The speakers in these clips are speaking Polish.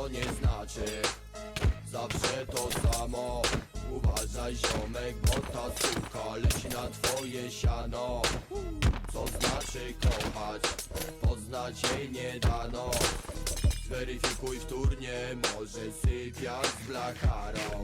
to nie znaczy Zawsze to samo. Uważaj ziomek, bo ta suka leci na twoje siano. Co znaczy kochać? Poznać jej nie dano. Zweryfikuj wtórnie, może sypiać z blacharą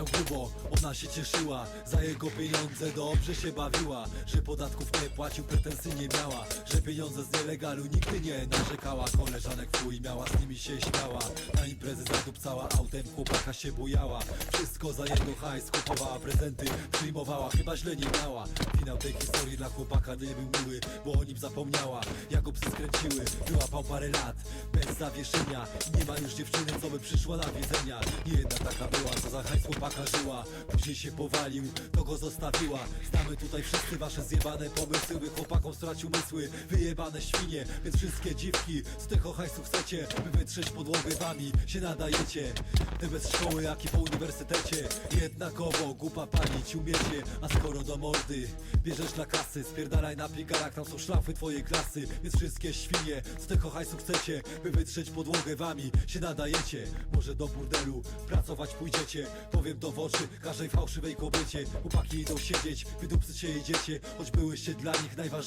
Zarabiał grubo, ona się cieszyła Za jego pieniądze dobrze się bawiła Że podatków nie płacił, pretensji nie miała Że pieniądze z nielegalu nigdy nie narzekała. Koleżanek twój miała, z nimi się śmiała. Na imprezy zadupcała autem, chłopaka się bujała. Wszystko za jego hajs, kupowała prezenty Przyjmowała, chyba źle nie miała. Finał tej historii dla chłopaka nie był miły Bo o nim zapomniała, jak go psy skręciły Wyłapał parę lat, bez zawieszenia. Nie ma już dziewczyny, co by przyszła na wiedzenia Nie jedna taka była, za hajs chłopaka żyła. Później się powalił, to go zostawiła. Znamy tutaj wszyscy wasze zjebane pomysły By chłopakom stracił mysły, wyjebane świnie Więc wszystkie dziwki, z tego hajsu chcecie By wytrzeć podłogę wami, się nadajecie Ty bez szkoły, jak i po uniwersytecie. Jednakowo głupa palić umiecie. A skoro do mordy bierzesz dla kasy Spierdalaj na pigarach, tam są szlafy twojej klasy. Więc wszystkie świnie, z tego hajsu chcecie By wytrzeć podłogę wami, się nadajecie Może do burdelu pracować pójdziecie Powiem to w oczy każdej fałszywej kobiecie. Chłopaki idą siedzieć, wydupcyć się idziecie Choć byłyście dla nich najważniejsze